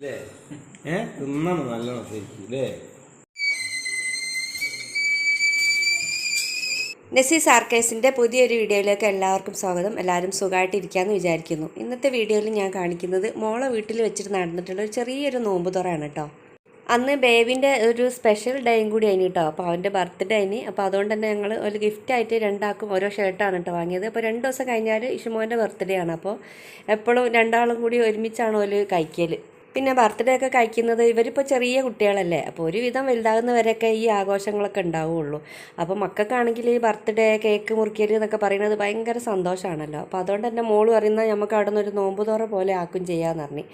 അല്ലേ ഏ? തിന്നാണ് നല്ലോണം ശരിക്കും അല്ലേ നസീസ് ആർക്കേസിന്റെ പുതിയൊരു വീഡിയോയിലേക്ക് എല്ലാവർക്കും സ്വാഗതം. എല്ലാവരും സുഖമായിട്ടിരിക്കാമെന്ന് വിചാരിക്കുന്നു. ഇന്നത്തെ വീഡിയോയിൽ ഞാൻ കാണിക്കുന്നത് മോളെ വീട്ടിൽ വെച്ചിട്ട് നടന്നിട്ടുള്ള ഒരു ചെറിയൊരു നോമ്പ് തുറയാണ് കേട്ടോ. അന്ന് ബേബിന്റെ ഒരു സ്പെഷ്യൽ ഡേയും കൂടി അതിന് കേട്ടോ. അപ്പോൾ അവന്റെ ബർത്ത്ഡേ അതിന് അപ്പോൾ അതുകൊണ്ട് തന്നെ ഞങ്ങൾ ഒരു ഗിഫ്റ്റായിട്ട് രണ്ടാൾക്കും ഓരോ ഷർട്ടാണ് കേട്ടോ വാങ്ങിയത്. അപ്പോൾ രണ്ട് ദിവസം കഴിഞ്ഞാൽ ഇഷുമോന്റെ ബർത്ത്ഡേ ആണ്. അപ്പോൾ എപ്പോഴും രണ്ടാളും കൂടി ഒരുമിച്ചാണ് ഒരു കഴിക്കൽ പിന്നെ ബർത്ത്ഡേ ഒക്കെ കഴിക്കുന്നത് ഇവരിപ്പോൾ ചെറിയ കുട്ടികളല്ലേ? അപ്പോൾ ഒരുവിധം വലുതാകുന്നവരെയൊക്കെ ഈ ആഘോഷങ്ങളൊക്കെ ഉണ്ടാവുള്ളൂ. അപ്പോൾ മക്കൾക്കാണെങ്കിൽ ഈ ബർത്ത്ഡേ കേക്ക് മുറിക്കൽ എന്നൊക്കെ പറയുന്നത് ഭയങ്കര സന്തോഷമാണല്ലോ അപ്പോൾ അതുകൊണ്ട് തന്നെ മോൾ പറയുന്നത് നമുക്ക് അവിടെ നിന്ന് ഒരു നോമ്പ് തോറ പോലെ ആക്കും ചെയ്യാമെന്ന് പറഞ്ഞു.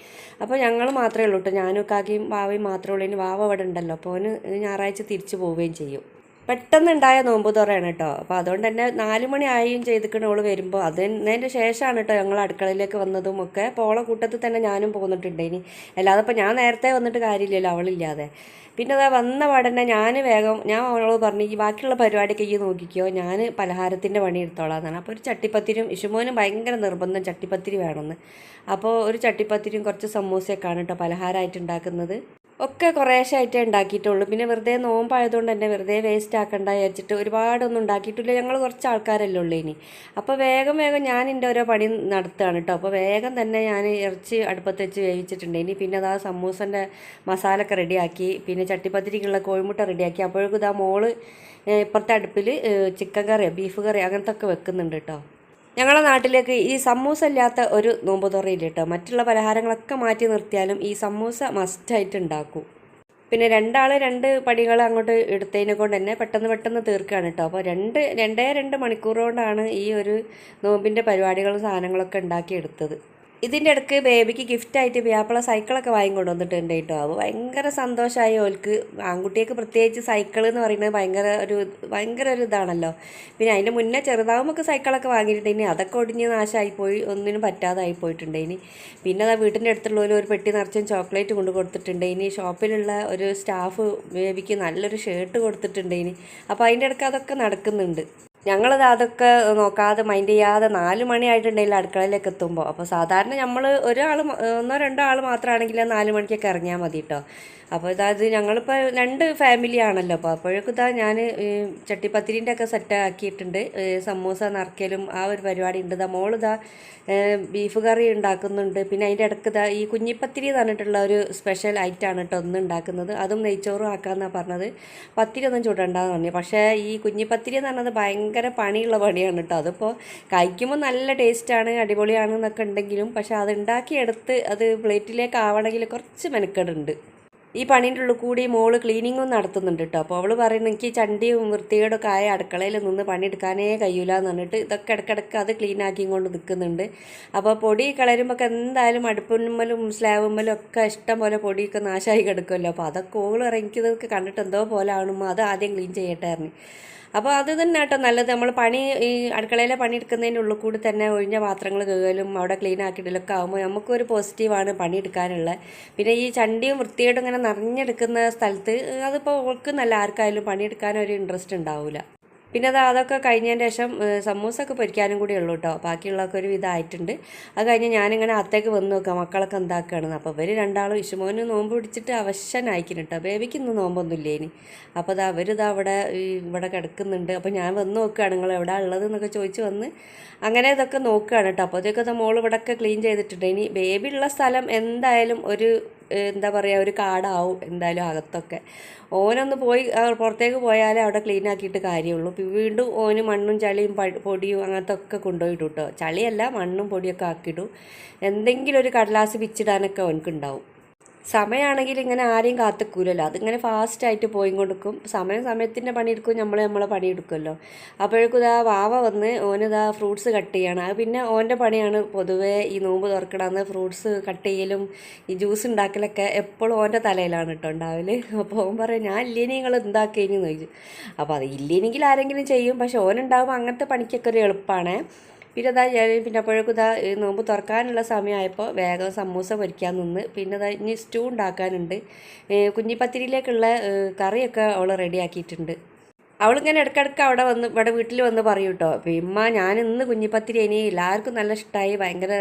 അപ്പോൾ ഞങ്ങൾ മാത്രമേ ഉള്ളൂ കേട്ടോ ഞാനും കാക്കിയും വാവയും മാത്രമേ ഉള്ളൂ. ഇനി വാവ അവിടെ ഉണ്ടല്ലോ. അപ്പോൾ അവന് ഞായറാഴ്ച തിരിച്ചു പോവുകയും ചെയ്യും. പെട്ടെന്നുണ്ടായ നോമ്പ് തുറയാണ് കേട്ടോ അപ്പോൾ അതുകൊണ്ട് തന്നെ നാല് മണി ആയും ചെയ്തിക്കണ ഓൾ വരുമ്പോൾ അതിനതിന്റെ ശേഷമാണ് കേട്ടോ ഞങ്ങൾ അടുക്കളയിലേക്ക് വന്നതും ഒക്കെ. അപ്പോൾ ഓളെ കൂട്ടത്തിൽ തന്നെ ഞാനും പോന്നിട്ടുണ്ട് ഇനി അല്ലാതെ ഇപ്പോൾ ഞാൻ നേരത്തെ വന്നിട്ട് കാര്യമില്ലല്ലോ അവളില്ലാതെ. പിന്നെ അതാ വന്ന പാടന്നെ ഞാൻ വേഗം ഞാൻ അവളോട് പറഞ്ഞു ഈ ബാക്കിയുള്ള പരിപാടിയൊക്കെ ഈ നോക്കിക്കോ. ഞാൻ പലഹാരത്തിന്റെ പണി എടുത്തോളാം എന്നാണ് അപ്പോൾ ഒരു ചട്ടിപ്പത്തിരിയും ഇഷുമോനും ഭയങ്കര നിർബന്ധം ചട്ടിപ്പത്തിരി വേണമെന്ന് അപ്പോൾ ഒരു ചട്ടിപ്പത്തിരിയും കുറച്ച് സമൂസയൊക്കെയാണ് കേട്ടോ പലഹാരമായിട്ട് ഉണ്ടാക്കുന്നത്. ഒക്കെ കുറേശ്ശായിട്ടേ ഉണ്ടാക്കിയിട്ടുള്ളൂ. പിന്നെ വെറുതെ നോമ്പായതുകൊണ്ട് തന്നെ വെറുതെ വേസ്റ്റ് ആക്കണ്ട വിചാരിച്ചിട്ട് ഒരുപാടൊന്നും ഉണ്ടാക്കിയിട്ടില്ല. ഞങ്ങൾ കുറച്ച് ആൾക്കാരല്ലേ ഉള്ളൂ ഇനി. അപ്പോൾ വേഗം വേഗം ഞാൻ എന്റെ ഓരോ പണി നടത്തുകയാണ് കേട്ടോ. അപ്പോൾ വേഗം തന്നെ ഞാൻ ഇറച്ചി അടുപ്പത്ത് വെച്ച് വേവിച്ചിട്ടുണ്ട്. ഇനി പിന്നെ അതാ സമൂസന്റെ മസാലയൊക്കെ റെഡിയാക്കി പിന്നെ ചട്ടിപ്പത്തിരിക്കുള്ള കോഴിമുട്ട റെഡിയാക്കി. അപ്പോഴേക്കും ഇതാ മോൾ ഇപ്പുറത്തെ അടുപ്പിൽ ചിക്കൻ കറിയോ ബീഫ് കറിയോ അങ്ങനത്തെ ഒക്കെ വെക്കുന്നുണ്ട് കേട്ടോ. ഞങ്ങളുടെ നാട്ടിലേക്ക് ഈ സമൂസ ഇല്ലാത്ത ഒരു നോമ്പ് തുറയില്ല കേട്ടോ മറ്റുള്ള പലഹാരങ്ങളൊക്കെ മാറ്റി നിർത്തിയാലും ഈ സമൂസ മസ്റ്റായിട്ട് ഉണ്ടാക്കും. പിന്നെ രണ്ടാൾ രണ്ട് പടികൾ അങ്ങോട്ട് എടുത്തതിനെ കൊണ്ട് തന്നെ പെട്ടെന്ന് പെട്ടെന്ന് തീർക്കുകയാണ് കേട്ടോ അപ്പോൾ രണ്ട് രണ്ടേ രണ്ട് മണിക്കൂർ കൊണ്ടാണ് ഈ ഒരു നോമ്പിന്റെ പരിപാടികളും സാധനങ്ങളൊക്കെ ഉണ്ടാക്കിയെടുത്തത്. ഇതിന്റെ ഇടയ്ക്ക് ബേബിക്ക് ഗിഫ്റ്റായിട്ട് വ്യാപ്പള സൈക്കിളൊക്കെ വാങ്ങി കൊണ്ടുവന്നിട്ടുണ്ട് കേട്ടോ. അപ്പോൾ ഭയങ്കര സന്തോഷമായി ഓൽക്ക്. ആൺകുട്ടിയൊക്കെ പ്രത്യേകിച്ച് സൈക്കിൾ എന്ന് പറയുന്നത് ഭയങ്കര ഒരു ഭയങ്കര ഒരു ഇതാണല്ലോ. പിന്നെ അതിന്റെ മുന്നേ ചെറുതാവുമ്പോൾ സൈക്കിളൊക്കെ വാങ്ങിയിട്ടുണ്ടെങ്കിൽ അതൊക്കെ ഒടിഞ്ഞ് നാശമായി പോയി ഒന്നിനും പറ്റാതായി പോയിട്ടുണ്ട് ഇനി. പിന്നെ അതാ വീട്ടിന്റെ അടുത്തുള്ളവർ ഒരു പെട്ടി നിറച്ചും ചോക്ലേറ്റ് കൊണ്ട് കൊടുത്തിട്ടുണ്ട്. ഇനി ഷോപ്പിലുള്ള ഒരു സ്റ്റാഫ് ബേബിക്ക് നല്ലൊരു ഷർട്ട് കൊടുത്തിട്ടുണ്ട് ഇനി. അപ്പോൾ അതിന്റെ ഇടയ്ക്ക് അതൊക്കെ നടക്കുന്നുണ്ട്. ഞങ്ങളത് അതൊക്കെ നോക്കാതെ മൈൻഡ് ചെയ്യാതെ നാല് മണിയായിട്ടുണ്ടെങ്കിൽ അടുക്കളയിലേക്ക് എത്തുമ്പോൾ അപ്പോൾ സാധാരണ നമ്മൾ ഒരാൾ ഒന്നോ രണ്ടോ ആൾ മാത്രമാണെങ്കിൽ നാല് മണിക്കൊക്കെ ഇറങ്ങിയാൽ മതി കേട്ടോ അപ്പോൾ ഇതായത് ഞങ്ങളിപ്പോൾ രണ്ട് ഫാമിലി ആണല്ലോ. അപ്പോൾ അപ്പോഴേക്കും ഇതാ ഞാൻ ചട്ടിപ്പത്തിരിന്റെ ഒക്കെ സെറ്റ് ആക്കിയിട്ടുണ്ട്. സമൂസ നറക്കലും ആ ഒരു പരിപാടി ഉണ്ട്. ഇതാ മോളിതാ ബീഫ് കറി ഉണ്ടാക്കുന്നുണ്ട്. പിന്നെ അതിന്റെ ഇടയ്ക്ക് ഇതാ ഈ കുഞ്ഞിപ്പത്തിരി എന്ന് ഒരു സ്പെഷ്യൽ ഐറ്റം ആണ് കേട്ടോ ഒന്ന് ഉണ്ടാക്കുന്നത്. അതും നെയ്ച്ചോറും ആക്കാമെന്നാണ് പറഞ്ഞത്. പത്തിരി ഒന്നും ചുടണ്ടെന്ന് പറഞ്ഞു. പക്ഷേ ഈ കുഞ്ഞിപ്പത്തിരി എന്ന് പറഞ്ഞത് ഭയങ്കര പണിയുള്ള പണിയാണ് കേട്ടോ. അതിപ്പോൾ കഴിക്കുമ്പോൾ നല്ല ടേസ്റ്റാണ് അടിപൊളിയാണ് എന്നൊക്കെ ഉണ്ടെങ്കിലും പക്ഷേ അത് ഉണ്ടാക്കിയെടുത്ത് അത് പ്ലേറ്റിലേക്ക് ആവണമെങ്കിൽ കുറച്ച് മെനക്കെടുണ്ട്. ഈ പണീന്റെ ഉള്ളിൽ കൂടി മോൾ ക്ലീനിങ്ങും നടത്തുന്നുണ്ട് കേട്ടോ. അപ്പോൾ അവൾ പറയുന്നത് എനിക്ക് ചണ്ടിയും വൃത്തികേടൊക്കെ ആയ അടുക്കളയിൽ നിന്ന് പണിയെടുക്കാനേ കഴിയൂല എന്ന് പറഞ്ഞിട്ട് ഇതൊക്കെ ഇടയ്ക്കിടയ്ക്ക് അത് ക്ലീൻ ആക്കി കൊണ്ട് നിൽക്കുന്നുണ്ട്. അപ്പോൾ പൊടി കളരുമ്പോൾ എന്തായാലും അടുപ്പുമ്മലും സ്ലാബുമ്മലും ഒക്കെ ഇഷ്ടം പോലെ പൊടിയൊക്കെ നാശമായി കിടക്കുമല്ലോ അപ്പോൾ അതൊക്കെ ഓൾ ഇറങ്ങിക്കുന്നതൊക്കെ കണ്ടിട്ട് എന്തോ പോലെ ആണുമ്പോൾ അത് ആദ്യം ക്ലീൻ ചെയ്യട്ടെ പറഞ്ഞു. അപ്പോൾ അത് തന്നെ കേട്ടോ നല്ലത്. നമ്മൾ പണി ഈ അടുക്കളയിലെ പണി എടുക്കുന്നതിന്റെ ഉള്ളിൽ കൂടി തന്നെ ഒഴിഞ്ഞ പാത്രങ്ങൾ കഴുകലും അവിടെ ക്ലീൻ ആക്കിയിടലൊക്കെ ആകുമ്പോൾ നമുക്കൊരു പോസിറ്റീവാണ് പണിയെടുക്കാനുള്ളത് പിന്നെ ഈ ചണ്ടിയും വൃത്തിയായിട്ടും ഇങ്ങനെ നിറഞ്ഞെടുക്കുന്ന സ്ഥലത്ത് അതിപ്പോൾ ഓൾക്ക് നല്ല ആർക്കായാലും പണിയെടുക്കാനൊരു ഇൻട്രസ്റ്റ് ഉണ്ടാവില്ല പിന്നെ അത് അതൊക്കെ കഴിഞ്ഞതിന് ശേഷം സമൂസ സമൂസൊക്കെ പൊരിക്കാനും കൂടി ഉള്ളൂ കേട്ടോ ബാക്കിയുള്ളതൊക്കെ ഒരു വിധമായിട്ടുണ്ട്. അത് കഴിഞ്ഞ് ഞാനിങ്ങനെ അത്തേക്ക് വന്ന് നോക്കാം മക്കളൊക്കെ എന്താക്കുകയാണെന്ന് അപ്പോൾ ഇവർ രണ്ടാളും ഇഷുമോന് നോമ്പ് പിടിച്ചിട്ട് അവശനായിക്കുന്നു കേട്ടോ ബേബിക്ക് ഇന്ന് നോമ്പൊന്നുമില്ലേ ഇനി അപ്പോൾ അത് അവരിതാ അവിടെ ഇവിടെ കിടക്കുന്നുണ്ട്. അപ്പോൾ ഞാൻ വന്ന് നോക്കുകയാണ് നിങ്ങൾ എവിടെ ഉള്ളത്? എന്നൊക്കെ ചോദിച്ച് വന്ന് അങ്ങനെ ഇതൊക്കെ നോക്കുകയാണ് കേട്ടോ അപ്പോൾ അതൊക്കെ മോൾ ഇവിടെയൊക്കെ ക്ലീൻ ചെയ്തിട്ടുണ്ട്. ഇനി ബേബി ഉള്ള സ്ഥലം എന്തായാലും ഒരു എന്താ പറയുക ഒരു കാടാവും എന്തായാലും അകത്തൊക്കെ. ഓനൊന്ന് പോയി പുറത്തേക്ക് പോയാലേ അവിടെ ക്ലീൻ ആക്കിയിട്ട് കാര്യമുള്ളൂ. വീണ്ടും ഓന് മണ്ണും ചളിയും പൊടിയും അങ്ങനത്തെ ഒക്കെ കൊണ്ടുപോയിട്ടു കേട്ടോ ചളിയല്ല മണ്ണും പൊടിയൊക്കെ ആക്കിയിടും. എന്തെങ്കിലും ഒരു കടലാസ് പിച്ചിടാനൊക്കെ ഓനക്കുണ്ടാവും സമയമാണെങ്കിൽ ഇങ്ങനെ ആരെയും കാത്തിക്കൂലല്ലോ. അതിങ്ങനെ ഫാസ്റ്റായിട്ട് പോയി കൊടുക്കും സമയം സമയത്തിന്റെ പണിയെടുക്കും. നമ്മൾ നമ്മളെ പണിയെടുക്കുമല്ലോ. അപ്പോഴേക്കും ഇതാ വാവ വന്ന് ഓനിതാ ഫ്രൂട്ട്സ് കട്ട് ചെയ്യണം. അത് പിന്നെ ഓന്റെ പണിയാണ് പൊതുവേ ഈ നോമ്പ് തുറക്കണമെന്ന് ഫ്രൂട്ട്സ് കട്ട് ചെയ്യലും ഈ ജ്യൂസ് ഉണ്ടാക്കലൊക്കെ എപ്പോഴും ഓന്റെ തലയിലാണ് കേട്ടോ ഉണ്ടാവൽ. അപ്പോൾ ഓൻ പറയും ഞാൻ ഇല്ലേനി നിങ്ങൾ എന്താക്കിയെന്ന് ചോദിച്ചു. അപ്പോൾ അത് ഇല്ലേനെങ്കിൽ ആരെങ്കിലും ചെയ്യും. പക്ഷെ ഓനുണ്ടാകുമ്പോൾ അങ്ങനത്തെ പണിക്കൊക്കെ ഒരു എളുപ്പമാണ് പിന്നെ ഇതാ ഞാൻ പിന്നെ അപ്പോഴേക്കും ഇതാ നോമ്പ് തുറക്കാനുള്ള സമയമായപ്പോൾ വേഗം സമൂസ പൊരിക്കാൻ നിന്ന്. പിന്നെ ഇതാ ഇനി സ്റ്റൂ ഉണ്ടാക്കാനുണ്ട്. കുഞ്ഞിപ്പത്തിരിയിലേക്കുള്ള കറിയൊക്കെ അവൾ റെഡിയാക്കിയിട്ടുണ്ട്. അവളിങ്ങനെ ഇടയ്ക്കിടയ്ക്ക് അവിടെ വന്ന് ഇവിടെ വീട്ടിൽ വന്ന് പറയും കേട്ടോ ഇമ്മ ഞാൻ ഇന്ന് കുഞ്ഞിപ്പത്തിരി ഇനി എല്ലാവർക്കും നല്ല ഇഷ്ടമായി ഭയങ്കര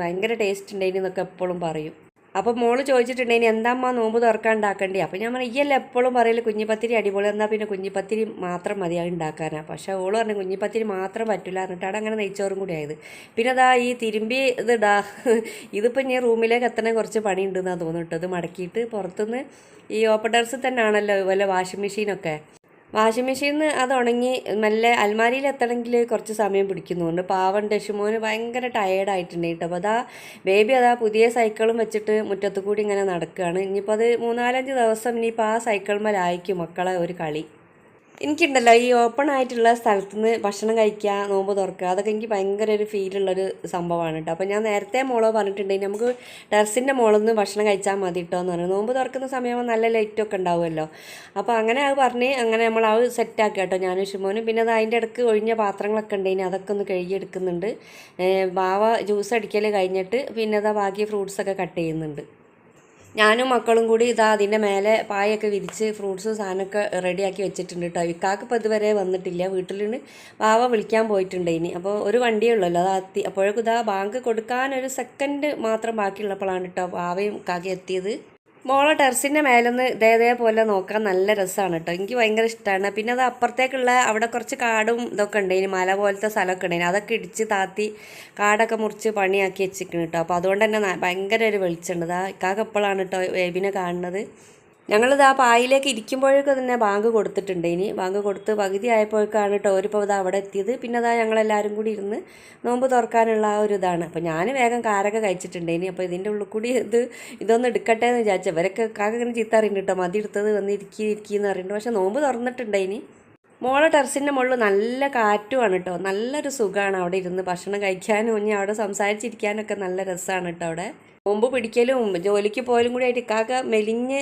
ഭയങ്കര ടേസ്റ്റ് ഉണ്ടായിനി എന്നൊക്കെ എപ്പോഴും പറയും. അപ്പോൾ മോൾ ചോദിച്ചിട്ടുണ്ടെങ്കിൽ എന്താ അമ്മ നോമ്പ് തുറക്കാൻ ഉണ്ടാക്കണ്ടേ അപ്പോൾ ഞാൻ പറഞ്ഞു ഈയല്ല എപ്പോഴും പറയൽ കുഞ്ഞിപ്പത്തിരി അടിപൊളി എന്നാൽ പിന്നെ കുഞ്ഞിപ്പത്തിരി മാത്രം മതി അത് ഉണ്ടാക്കാനാണ് പക്ഷേ ഓൾ പറഞ്ഞു കുഞ്ഞിപ്പത്തിരി മാത്രം പറ്റില്ല എന്നിട്ടാണ് അങ്ങനെ നെയ്ച്ചോറും കൂടി ആയത്. പിന്നെ അതാ ഈ തിരുമ്പി ഇതിടാ ഇതിപ്പോൾ ഞാൻ റൂമിലേക്ക് എത്തണ കുറച്ച് പണിയുണ്ടെന്നാണ് തോന്നുന്നു ഇത് മടക്കിയിട്ട് പുറത്തുനിന്ന് ഈ ഓപ്പൺ ടെറസിൽ തന്നെയാണല്ലോ വല്ല വാഷിംഗ് മെഷീനൊക്കെ. വാഷിംഗ് മെഷീനിൽ അത് ഉണങ്ങി നല്ല അൽമാരിയിൽ എത്തണമെങ്കിൽ കുറച്ച് സമയം പിടിക്കുന്നുണ്ട്. പാവം ഡഷുമോന് ഭയങ്കര ടയേർഡായിട്ടുണ്ട് കേട്ടോ. അപ്പോൾ അതാ ബേബി അതാ പുതിയ സൈക്കിളും വെച്ചിട്ട് മുറ്റത്തുകൂടി ഇങ്ങനെ നടക്കുകയാണ്. ഇനിയിപ്പോൾ അത് മൂന്നാലഞ്ച് ദിവസം ഇനിയിപ്പോൾ ആ സൈക്കിൾമേലായിരിക്കും മക്കളെ ഒരു കളി. എനിക്കുണ്ടല്ലോ ഈ ഓപ്പൺ ആയിട്ടുള്ള സ്ഥലത്ത് നിന്ന് ഭക്ഷണം കഴിക്കുക നോമ്പ് തുറക്കുക അതൊക്കെ എനിക്ക് ഭയങ്കര ഒരു ഫീലുള്ളൊരു സംഭവമാണ് കേട്ടോ അപ്പോൾ ഞാൻ നേരത്തെ മോളോ പറഞ്ഞിട്ടുണ്ടെങ്കിൽ നമുക്ക് ടെറസിന്റെ മുകളിൽ നിന്ന് ഭക്ഷണം കഴിച്ചാൽ മതി കേട്ടോ എന്ന് പറഞ്ഞു. നോമ്പ് തുറക്കുന്ന സമയമാകുമ്പോൾ നല്ല ലൈറ്റൊക്കെ ഉണ്ടാവുമല്ലോ. അപ്പോൾ അങ്ങനെ അത് പറഞ്ഞ് അങ്ങനെ നമ്മൾ അത് സെറ്റാക്കുക കേട്ടോ ഞാനും ഷിമോനും. പിന്നെ അത് അതിന്റെ ഇടയ്ക്ക് ഒഴിഞ്ഞ പാത്രങ്ങളൊക്കെ ഉണ്ടെങ്കിൽ അതൊക്കെ ഒന്ന് കഴുകിയെടുക്കുന്നുണ്ട്. ബാവ ജ്യൂസ് അടിക്കൽ കഴിഞ്ഞിട്ട് പിന്നെ അതാ ബാക്കി ഫ്രൂട്ട്സൊക്കെ കട്ട് ചെയ്യുന്നുണ്ട്. ഞാനും മക്കളും കൂടി ഇതാ അതിന്റെ മേലെ പായൊക്കെ വിരിച്ച് ഫ്രൂട്ട്സ് സാധനമൊക്കെ റെഡിയാക്കി വെച്ചിട്ടുണ്ട് കേട്ടോ ഇക്കാക്ക് ഇപ്പോൾ ഇതുവരെ വന്നിട്ടില്ല. വീട്ടിലിന് വാവ വിളിക്കാൻ പോയിട്ടുണ്ട് ഇനി. അപ്പോൾ ഒരു വണ്ടിയേ ഉള്ളല്ലോ. അത് എത്തി. അപ്പോഴേക്കും ഇതാ ബാങ്ക് കൊടുക്കാൻ ഒരു സെക്കൻഡ് മാത്രം ബാക്കിയുള്ളപ്പോഴാണ് കേട്ടോ വാവയും കാക്കി എത്തിയത്. മോളെ ടെറസിന്റെ മേലൊന്ന് ഇതേ പോലെ നോക്കാൻ നല്ല രസമാണ് കേട്ടോ എനിക്ക് ഭയങ്കര ഇഷ്ടമാണ് പിന്നെ അത് അപ്പുറത്തേക്കുള്ള അവിടെ കുറച്ച് കാടും ഇതൊക്കെ ഉണ്ടായിന് മല പോലത്തെ സ്ഥലമൊക്കെ ഉണ്ടായിന് അതൊക്കെ ഇടിച്ച് താത്തി കാടൊക്കെ മുറിച്ച് പണിയാക്കി വെച്ചിരിക്കണം കേട്ടോ അപ്പോൾ അതുകൊണ്ട് തന്നെ ഭയങ്കര ഒരു വെളിച്ചമുണ്ട് ഇതാ ഇക്കാക്ക് എപ്പോഴാണ് കേട്ടോ വേബിനെ കാണുന്നത്? ഞങ്ങളിത് ആ പായിലേക്ക് ഇരിക്കുമ്പോഴേക്കും തന്നെ ബാങ്ക് കൊടുത്തിട്ടുണ്ട്. ഇനി ബാങ്ക് കൊടുത്ത് പകുതി ആയപ്പോഴേക്കാണ് കേട്ടോ ഒരുപ്പോൾ ഇത് അവിടെ എത്തിയത്. പിന്നെ അതാ ഞങ്ങളെല്ലാവരും കൂടി ഇരുന്ന് നോമ്പ് തുറക്കാനുള്ള ആ ഒരു ഇതാണ്. അപ്പോൾ ഞാൻ വേഗം കാരൊക്കെ കഴിച്ചിട്ടുണ്ട്. ഇനി അപ്പോൾ ഇതിന്റെ ഉള്ളിൽ കൂടി ഇത് ഇതൊന്ന് എടുക്കട്ടെ എന്ന് വിചാരിച്ചു. ഇവരൊക്കെ കാക്ക ഇങ്ങനെ ചീത്ത അറിയുന്നുണ്ട് കേട്ടോ. മതി എടുത്തത് വന്ന് ഇരിക്കി ഇരിക്കി എന്ന് പറയുന്നുണ്ട്. പക്ഷേ നോമ്പ് തുറന്നിട്ടുണ്ട് ഇനി. മോളെ ടെറസിന്റെ മുകളിൽ നല്ല കാറ്റുമാണ് കേട്ടോ. നല്ലൊരു സുഖമാണ് അവിടെ ഇരുന്ന് ഭക്ഷണം കഴിക്കാനും ഇനി അവിടെ സംസാരിച്ചിരിക്കാനൊക്കെ നല്ല രസമാണ് കേട്ടോ അവിടെ. മുമ്പ് പിടിക്കലും ജോലിക്ക് പോയാലും കൂടി ആയിട്ട് ഇക്കാക്ക മെലിഞ്ഞ്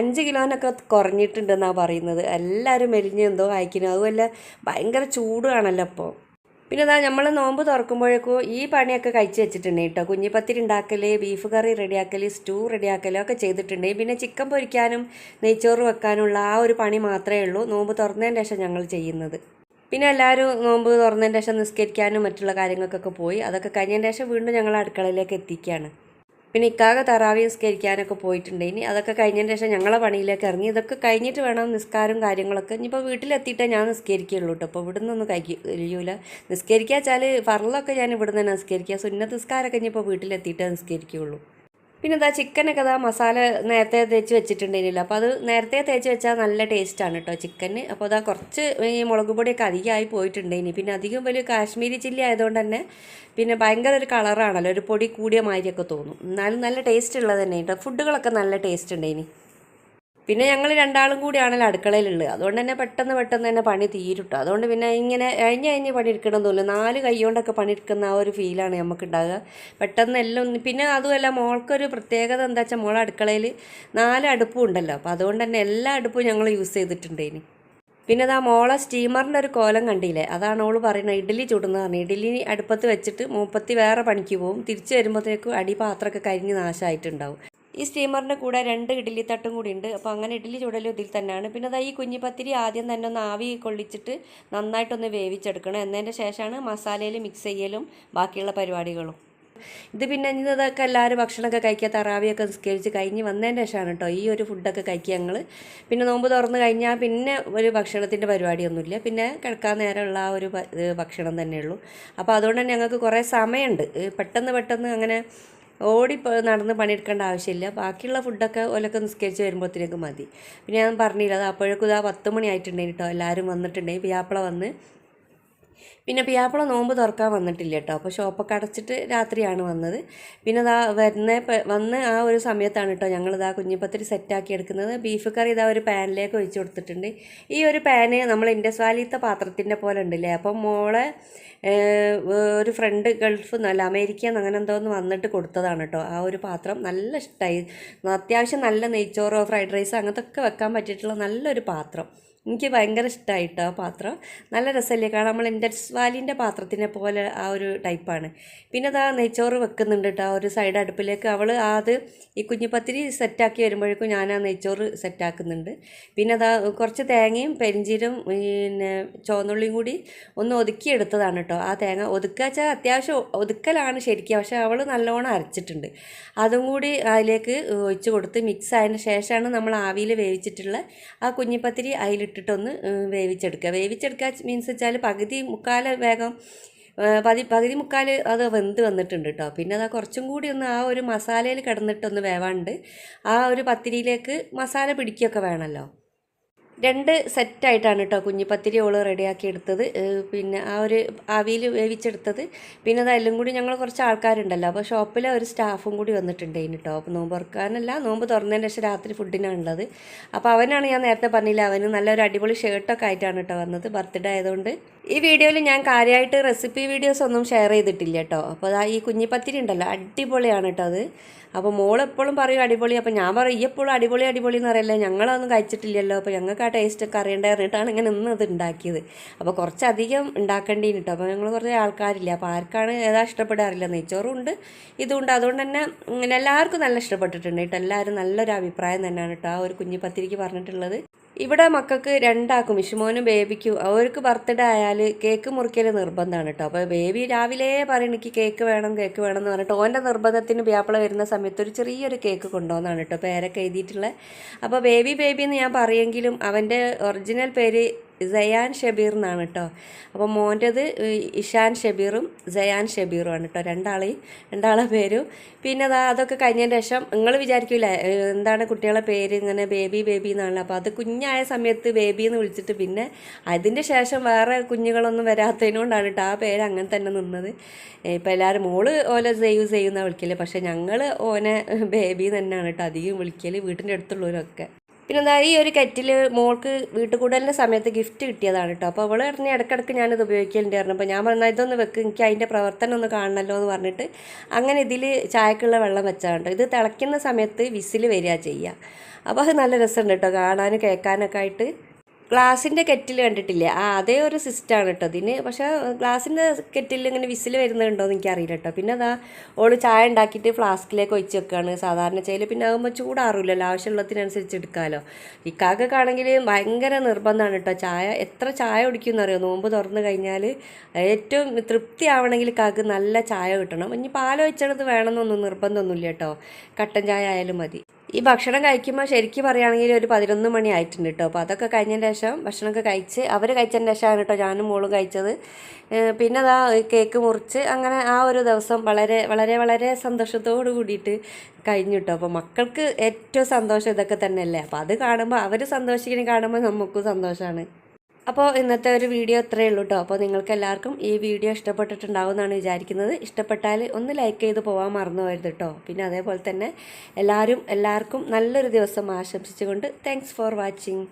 അഞ്ച് കിലോനൊക്കെ കുറഞ്ഞിട്ടുണ്ടെന്നാണ് പറയുന്നത്. എല്ലാവരും മെലിഞ്ഞ് എന്തോ അയക്കുന്നു അതുമല്ല ഭയങ്കര ചൂടാണല്ലോ അപ്പോൾ പിന്നെ ഇതാ നമ്മൾ നോമ്പ് തുറക്കുമ്പോഴേക്കും ഈ പണിയൊക്കെ കഴിച്ച് വെച്ചിട്ടുണ്ട് കേട്ടോ. കുഞ്ഞിപ്പത്തിരി ഉണ്ടാക്കൽ ബീഫ് കറി റെഡിയാക്കൽ സ്റ്റൂ റെഡിയാക്കൽ ഒക്കെ ചെയ്തിട്ടുണ്ട്. പിന്നെ ചിക്കൻ പൊരിക്കാനും നെയ്ച്ചോറ് വെക്കാനുള്ള ആ ഒരു പണി മാത്രമേ ഉള്ളൂ. നോമ്പ് തുറന്നതിന് ശേഷം ഞങ്ങൾ ചെയ്യുന്നത്. പിന്നെ എല്ലാവരും നോമ്പ് തുറന്നതിന് ശേഷം നിസ്കരിക്കാനും മറ്റുള്ള കാര്യങ്ങൾക്കൊക്കെ പോയി. അതൊക്കെ കഴിഞ്ഞതിന് ശേഷം വീണ്ടും ഞങ്ങൾ അടുക്കളയിലേക്ക് എത്തിക്കുകയാണ് പിന്നെ ഇക്കാകെ തറാവി നിസ്കരിക്കാനൊക്കെ പോയിട്ടുണ്ട്. ഇനി അതൊക്കെ കഴിഞ്ഞതിന് ശേഷം ഞങ്ങളെ പണിയിലേക്ക് ഇറങ്ങി. ഇതൊക്കെ കഴിഞ്ഞിട്ട് വേണം നിസ്കാരവും കാര്യങ്ങളൊക്കെ. ഇനിയിപ്പോൾ വീട്ടിലെത്തിയിട്ടേ ഞാൻ നിസ്കരിക്കുള്ളൂ കേട്ടോ. അപ്പോൾ ഇവിടെ നിന്നൊന്നും കഴിക്കൂല നിസ്കരിക്കുക വെച്ചാൽ ഫറലൊക്കെ ഞാൻ ഇവിടെ നിന്ന് നിസ്കരിക്കുക. സുന്നത്ത് നിസ്കാരമൊക്കെ ഇനിയിപ്പോൾ വീട്ടിലെത്തിയിട്ടേ നിസ്കരിക്കുകയുള്ളൂ. പിന്നെ ഇതാ ചിക്കനൊക്കെ ഇതാ മസാല നേരത്തെ തേച്ച് വെച്ചിട്ടുണ്ടായിരുന്നില്ല. അപ്പോൾ അത് നേരത്തെ തേച്ച് വെച്ചാൽ നല്ല ടേസ്റ്റാണ് കേട്ടോ ചിക്കന്. അപ്പോൾ അതാ കുറച്ച് ഈ മുളക് പൊടിയൊക്കെ അധികമായി പോയിട്ടുണ്ടായിനി. പിന്നെ അധികം വലിയ കാശ്മീരി ചില്ലി ആയതുകൊണ്ട് തന്നെ പിന്നെ ഭയങ്കര ഒരു കളറാണല്ലോ. ഒരു പൊടി കൂടിയ മാതിരിയൊക്കെ തോന്നും. എന്നാലും നല്ല ടേസ്റ്റ് ഉള്ളത് തന്നെ കേട്ടോ ഫുഡുകളൊക്കെ നല്ല ടേസ്റ്റ് ഉണ്ടായിനി. പിന്നെ ഞങ്ങൾ രണ്ടാളും കൂടിയാണല്ലോ അടുക്കളയിലുള്ളത് അതുകൊണ്ട് തന്നെ പെട്ടെന്ന് പെട്ടെന്ന് തന്നെ പണി തീരുട്ടോ. അതുകൊണ്ട് പിന്നെ ഇങ്ങനെ കഴിഞ്ഞ് അഴിഞ്ഞ് പണിയെടുക്കണം തോന്നുന്നു. നാല് കൈ കൊണ്ടൊക്കെ പണിയെടുക്കുന്ന ആ ഒരു ഫീലാണ് നമുക്ക് ഉണ്ടാകുക പെട്ടെന്ന് എല്ലാം പിന്നെ അതുമല്ല മോൾക്കൊരു പ്രത്യേകത എന്താ വെച്ചാൽ മോൾ അടുക്കളയിൽ നാല് അടുപ്പും ഉണ്ടല്ലോ. അപ്പോൾ അതുകൊണ്ട് തന്നെ എല്ലാ അടുപ്പും ഞങ്ങൾ യൂസ് ചെയ്തിട്ടുണ്ട് ഇനി. പിന്നെ അതാ മോളെ സ്റ്റീമറിന്റെ ഒരു കോലം കണ്ടില്ലേ? അതാണ് ഓൾ പറയുന്നത് ഇഡ്ഡലി ചുടുന്നത് പറഞ്ഞു. ഇഡ്ഡലി അടുപ്പത്ത് വെച്ചിട്ട് മൂപ്പത്തി വേറെ പണിക്ക് പോവും തിരിച്ചു വരുമ്പോഴത്തേക്കും അടി പാത്രമൊക്കെ കരിഞ്ഞ് നാശമായിട്ടുണ്ടാവും ഈ സ്റ്റീമറിന്റെ കൂടെ രണ്ട് ഇഡ്ഡലി തട്ടും കൂടി ഉണ്ട്. അപ്പോൾ അങ്ങനെ ഇഡ്ഡലി ചുടലും ഇതിൽ തന്നെയാണ്. പിന്നെ അതാ ഈ കുഞ്ഞിപ്പത്തിരി ആദ്യം തന്നെ ഒന്ന് ആവി കൊള്ളിച്ചിട്ട് നന്നായിട്ടൊന്ന് വേവിച്ചെടുക്കണം. എന്നതിന്റെ ശേഷമാണ് മസാലയിൽ മിക്സ് ചെയ്യലും ബാക്കിയുള്ള പരിപാടികളും. ഇത് പിന്നെ ഇതൊക്കെ എല്ലാവരും ഭക്ഷണമൊക്കെ കഴിക്കുക തറാവിയൊക്കെ നിസ്കരിച്ച് കഴിഞ്ഞ് വന്നതിന്റെ ശേഷമാണ് കേട്ടോ ഈ ഒരു ഫുഡൊക്കെ കഴിക്കുക ഞങ്ങൾ പിന്നെ നോമ്പ് തുറന്ന് കഴിഞ്ഞാൽ പിന്നെ ഒരു ഭക്ഷണത്തിന്റെ പരിപാടിയൊന്നുമില്ല. പിന്നെ കിടക്കാൻ നേരമുള്ള ആ ഒരു ഭക്ഷണം തന്നെയുള്ളൂ. അപ്പോൾ അതുകൊണ്ട് തന്നെ ഞങ്ങൾക്ക് കുറേ സമയമുണ്ട്. പെട്ടെന്ന് പെട്ടെന്ന് അങ്ങനെ ഓടി നടന്ന് പണിയെടുക്കേണ്ട ആവശ്യമില്ല. ബാക്കിയുള്ള ഫുഡൊക്കെ ഓലൊക്കെ നിസ്കരിച്ച് വരുമ്പോഴത്തേക്ക് മതി. പിന്നെ ഞാൻ പറഞ്ഞില്ല അത് അപ്പോഴേക്കും ഇതാ പത്ത് മണി ആയിട്ടുണ്ടെങ്കിൽ കേട്ടോ എല്ലാവരും വന്നിട്ടുണ്ടെങ്കിൽ പിയാപ്പിള വന്ന് പിന്നെ പിയാപ്പിള നോമ്പ് തുറക്കാൻ വന്നിട്ടില്ല കേട്ടോ അപ്പോൾ ഷോപ്പൊക്കെ അടച്ചിട്ട് രാത്രിയാണ് വന്നത്. പിന്നെ ഇതാ വരുന്ന വന്ന് ആ ഒരു സമയത്താണ് കേട്ടോ ഞങ്ങളിതാ കുഞ്ഞിപ്പത്തിരി സെറ്റാക്കി എടുക്കുന്നത്. ബീഫ് കറി ഇതാ ഒരു പാനിലേക്ക് ഒഴിച്ചു കൊടുത്തിട്ടുണ്ട്. ഈ ഒരു പാന് നമ്മൾ ഇൻഡസ് വാലിയത്തെ പാത്രത്തിന്റെ പോലെ ഉണ്ടല്ലേ? അപ്പം മോളെ ഒരു ഫ്രണ്ട് ഗൾഫ് നല്ല അമേരിക്ക അങ്ങനെ എന്തോന്ന് വന്നിട്ട് കൊടുത്തതാണ് കേട്ടോ ആ ഒരു പാത്രം നല്ല ഇഷ്ടമായി അത്യാവശ്യം നല്ല നെയ്ച്ചോറോ ഫ്രൈഡ് റൈസോ അങ്ങനത്തെ ഒക്കെ വെക്കാൻ പറ്റിയിട്ടുള്ള നല്ലൊരു പാത്രം. എനിക്ക് ഭയങ്കര ഇഷ്ടമായിട്ടോ ആ പാത്രം. നല്ല രസമല്ലേ? കാരണം നമ്മൾ ഇൻഡസ് വാലിന്റെ പാത്രത്തിനെ പോലെ ആ ഒരു ടൈപ്പാണ്. പിന്നെ അതാ നെയ്ച്ചോറ് വെക്കുന്നുണ്ട് കേട്ടോ. ആ ഒരു സൈഡ് അടുപ്പിലേക്ക് അവൾ അത് ഈ കുഞ്ഞിപ്പത്തിരി സെറ്റാക്കി വരുമ്പോഴേക്കും ഞാൻ ആ നെയ്ച്ചോറ് സെറ്റാക്കുന്നുണ്ട്. പിന്നെ അതാ കുറച്ച് തേങ്ങയും പെരിഞ്ചീരും പിന്നെ ചുവന്നുള്ളിയും കൂടി ഒന്ന് ഒതുക്കിയെടുത്തതാണ് കേട്ടോ. ആ തേങ്ങ ഒതുക്കുക വെച്ചാൽ അത്യാവശ്യം ഒതുക്കലാണ് ശരിക്കും. പക്ഷേ അവൾ നല്ലോണം അരച്ചിട്ടുണ്ട്. അതും കൂടി അതിലേക്ക് ഒഴിച്ചു കൊടുത്ത് മിക്സ് ആയതിന് ശേഷമാണ് നമ്മൾ ആവിയിൽ വേവിച്ചിട്ടുള്ള ആ കുഞ്ഞിപ്പത്തിരി അതിലിട്ടിട്ടൊന്ന് ഏഹ്, വേവിച്ചെടുക്കുക. വേവിച്ചെടുക്കുക മീൻസ് വെച്ചാൽ പകുതി മുക്കാൽ വേഗം പതി പകുതി മുക്കാൽ അത് വെന്ത് വന്നിട്ടുണ്ട് കേട്ടോ പിന്നെ അത് കുറച്ചും കൂടി ഒന്ന് ആ ഒരു മസാലയിൽ കിടന്നിട്ടൊന്ന് വേവാണ്ട് ആ ഒരു പത്തിരിയിലേക്ക് മസാല പിടിക്കുകയൊക്കെ വേണമല്ലോ. രണ്ട് സെറ്റായിട്ടാണ് കേട്ടോ കുഞ്ഞിപ്പത്തിരി ഓൾ റെഡിയാക്കി എടുത്തത്. പിന്നെ ആ ഒരു ആവിയിൽ വേവിച്ചെടുത്തത്. പിന്നെ അതെല്ലാം കൂടി ഞങ്ങൾ കുറച്ച് ആൾക്കാരുണ്ടല്ലോ. അപ്പോൾ ഷോപ്പിലെ ഒരു സ്റ്റാഫും കൂടി വന്നിട്ടുണ്ടായിന് കേട്ടോ അപ്പോൾ നോമ്പ് തുറക്കാനല്ല നോമ്പ് തുറന്നതിന് ശേഷം രാത്രി ഫുഡിനാണ് ഉള്ളത് അപ്പോൾ അവനാണ് ഞാൻ നേരത്തെ പറഞ്ഞില്ല അവന് നല്ലൊരു അടിപൊളി ഷർട്ടൊക്കെ ആയിട്ടാണ് കേട്ടോ വന്നത്. ബർത്ത്ഡേ ആയതുകൊണ്ട്. ഈ വീഡിയോയിൽ ഞാൻ കാര്യമായിട്ട് റെസിപ്പി വീഡിയോസ് ഒന്നും ഷെയർ ചെയ്തിട്ടില്ല കേട്ടോ അപ്പോൾ ഈ കുഞ്ഞിപ്പത്തിരി ഉണ്ടല്ലോ അടിപൊളിയാണ് കേട്ടോ അത്. അപ്പോൾ മോളെപ്പോഴും പറയും അടിപൊളി അപ്പോൾ ഞാൻ പറയും ഈ എപ്പോഴും അടിപൊളി അടിപൊളി എന്ന് പറയല്ലേ? ഞങ്ങളതൊന്നും കഴിച്ചിട്ടില്ലല്ലോ. അപ്പോൾ ഞങ്ങൾക്ക് ആ ടേസ്റ്റ് ഒക്കെ അറിയേണ്ട പറഞ്ഞിട്ടാണ് ഇങ്ങനെ ഇന്ന് ഇത് ഉണ്ടാക്കിയത്. അപ്പോൾ കുറച്ചധികം ഉണ്ടാക്കേണ്ടി കേട്ടോ അപ്പോൾ ഞങ്ങൾ കുറച്ച് ആൾക്കാരില്ല. അപ്പോൾ ആർക്കാണ് ഏതാ ഇഷ്ടപ്പെടാറില്ല. നെയ്ച്ചോറും ഉണ്ട് ഇതുണ്ട് അതുകൊണ്ട് തന്നെ ഇങ്ങനെ എല്ലാവർക്കും നല്ല ഇഷ്ടപ്പെട്ടിട്ടുണ്ട് കേട്ടോ. എല്ലാവരും നല്ലൊരു അഭിപ്രായം തന്നെയാണ് കേട്ടോ ആ ഒരു കുഞ്ഞിപ്പത്തിരിക്ക് പറഞ്ഞിട്ടുള്ളത്. ഇവിടെ മക്കൾക്ക് രണ്ടാക്കും. ഇഷുമോനും ബേബിക്കും. അവർക്ക് ബർത്ത്ഡേ ആയാൽ കേക്ക് മുറിക്കൽ നിർബന്ധമാണ് കേട്ടോ അപ്പോൾ ബേബി രാവിലെ പറയും എനിക്ക് കേക്ക് വേണം കേക്ക് വേണം എന്ന് പറഞ്ഞിട്ട് ഓന്റെ നിർബന്ധത്തിന് വ്യാപ്പിള വരുന്ന സമയത്ത് ഒരു ചെറിയൊരു കേക്ക് കൊണ്ടുവന്നാണ് കേട്ടോ പേരൊക്കെ എഴുതിയിട്ടുള്ളത് അപ്പോൾ ബേബി ബേബി എന്ന് ഞാൻ പറയുമെങ്കിലും അവന്റെ ഒറിജിനൽ പേര് സയാൻ ഷബീർ എന്നാണ് കേട്ടോ. അപ്പോൾ മോന്റേത് ഇഷാൻ ഷബീറും സയാൻ ഷബീറും ആണ് കേട്ടോ. രണ്ടാളെയും രണ്ടാളെ പേരും. പിന്നെ അതാ അതൊക്കെ കഴിഞ്ഞതിന് ശേഷം നിങ്ങൾ വിചാരിക്കില്ല എന്താണ് കുട്ടികളെ പേര് ഇങ്ങനെ ബേബി ബേബി എന്നാണല്ലോ. അപ്പോൾ അത് കുഞ്ഞായ സമയത്ത് ബേബി എന്ന് വിളിച്ചിട്ട് പിന്നെ അതിന്റെ ശേഷം വേറെ കുഞ്ഞുങ്ങളൊന്നും വരാത്തതിനോണ്ടാണ് കേട്ടോ ആ പേര് അങ്ങനെ തന്നെ നിന്നത്. ഇപ്പോൾ എല്ലാവരും മോൾ ഓലെ സെയ്വ് സെയ്യുന്ന വിളിക്കൽ. പക്ഷേ ഞങ്ങൾ ഓനെ ബേബി തന്നെയാണ് കേട്ടോ അധികം വിളിക്കൽ വീട്ടിന്റെ അടുത്തുള്ളവരൊക്കെ. പിന്നെ എന്താ ഈ ഒരു കെറ്റിൽ മോൾക്ക് വീട്ടുകൂടലിന്റെ സമയത്ത് ഗിഫ്റ്റ് കിട്ടിയതാണ് കേട്ടോ അപ്പോൾ അവൾ പറഞ്ഞ് ഇടയ്ക്കിടയ്ക്ക് ഞാനിത് ഉപയോഗിക്കലുണ്ട് പറഞ്ഞു. അപ്പോൾ ഞാൻ പറഞ്ഞാൽ ഇതൊന്ന് വെക്ക് എനിക്ക് അതിന്റെ പ്രവർത്തനം ഒന്ന് കാണണമല്ലോ എന്ന് പറഞ്ഞിട്ട് അങ്ങനെ ഇതിൽ ചായക്കുള്ള വെള്ളം വെച്ചാണ് ഇത് തിളയ്ക്കുന്ന സമയത്ത് വിസിൽ വരിക ചെയ്യുക അപ്പോൾ അത് നല്ല രസമുണ്ട് കേട്ടോ കാണാനും കേൾക്കാനൊക്കെ ആയിട്ട്. ഗ്ലാസിന്റെ കെറ്റിൽ കണ്ടിട്ടില്ലേ? ആ അതേ ഒരു സിസ്റ്റമാണ് കേട്ടോ ഇതിന് പക്ഷേ ഗ്ലാസിന്റെ കെറ്റിൽ ഇങ്ങനെ വിസിൽ വരുന്നുണ്ടോ എന്ന് എനിക്കറിയില്ല കേട്ടോ പിന്നെ അതാ ഓൾ ചായ ഉണ്ടാക്കിയിട്ട് ഫ്ലാസ്കിലേക്ക് ഒഴിച്ച് വെക്കുകയാണ് സാധാരണ ചെയ്യൽ പിന്നെ ആകുമ്പോൾ ചൂടാറില്ലല്ലോ ആവശ്യമുള്ളതിനനുസരിച്ച് എടുക്കാമല്ലോ ഇക്കാക്കൊക്കെ ആണെങ്കിൽ ഭയങ്കര നിർബന്ധമാണ് കേട്ടോ ചായ എത്ര ചായ കുടിക്കുമെന്ന് അറിയോ നോമ്പ് തുറന്നു കഴിഞ്ഞാൽ ഏറ്റവും തൃപ്തി ആവണമെങ്കിൽ കാക്ക് നല്ല ചായ കിട്ടണം. ഇനി പാൽ വെച്ചത് വേണമെന്നൊന്നും നിർബന്ധമൊന്നുമില്ല കേട്ടോ കട്ടൻ ചായ ആയാലും മതി. ഈ ഭക്ഷണം കഴിക്കുമ്പോൾ ശരിക്കും പറയുകയാണെങ്കിൽ ഒരു പതിനൊന്ന് മണി ആയിട്ടുണ്ട് കേട്ടോ അപ്പോൾ അതൊക്കെ കഴിഞ്ഞതിന് ശേഷം ഭക്ഷണമൊക്കെ കഴിച്ച് അവർ കഴിച്ചതിന് ശേഷമാണ് കേട്ടോ ഞാനും മോളും കഴിച്ചത്. പിന്നെ അതാ കേക്ക് മുറിച്ച് അങ്ങനെ ആ ഒരു ദിവസം വളരെ വളരെ വളരെ സന്തോഷത്തോട് കൂടിയിട്ട് കഴിഞ്ഞു കേട്ടോ അപ്പോൾ മക്കൾക്ക് ഏറ്റവും സന്തോഷം ഇതൊക്കെ തന്നെയല്ലേ? അപ്പോൾ അത് കാണുമ്പോൾ അവർ സന്തോഷിക്കുന്ന കാണുമ്പോൾ നമുക്കും സന്തോഷമാണ് അപ്പോൾ ഇന്നത്തെ ഒരു വീഡിയോ ഇത്രയേ ഉള്ളൂ കേട്ടോ അപ്പോൾ നിങ്ങൾക്ക് എല്ലാവർക്കും ഈ വീഡിയോ ഇഷ്ടപ്പെട്ടിട്ടുണ്ടാവും എന്നാണ് വിചാരിക്കുന്നത്. ഇഷ്ടപ്പെട്ടാൽ ഒന്ന് ലൈക്ക് ചെയ്ത് പോകാൻ മറന്നു പോയത് കേട്ടോ പിന്നെ അതേപോലെ തന്നെ എല്ലാവരും എല്ലാവർക്കും നല്ലൊരു ദിവസം ആശംസിച്ചുകൊണ്ട് താങ്ക്സ് ഫോർ വാച്ചിങ്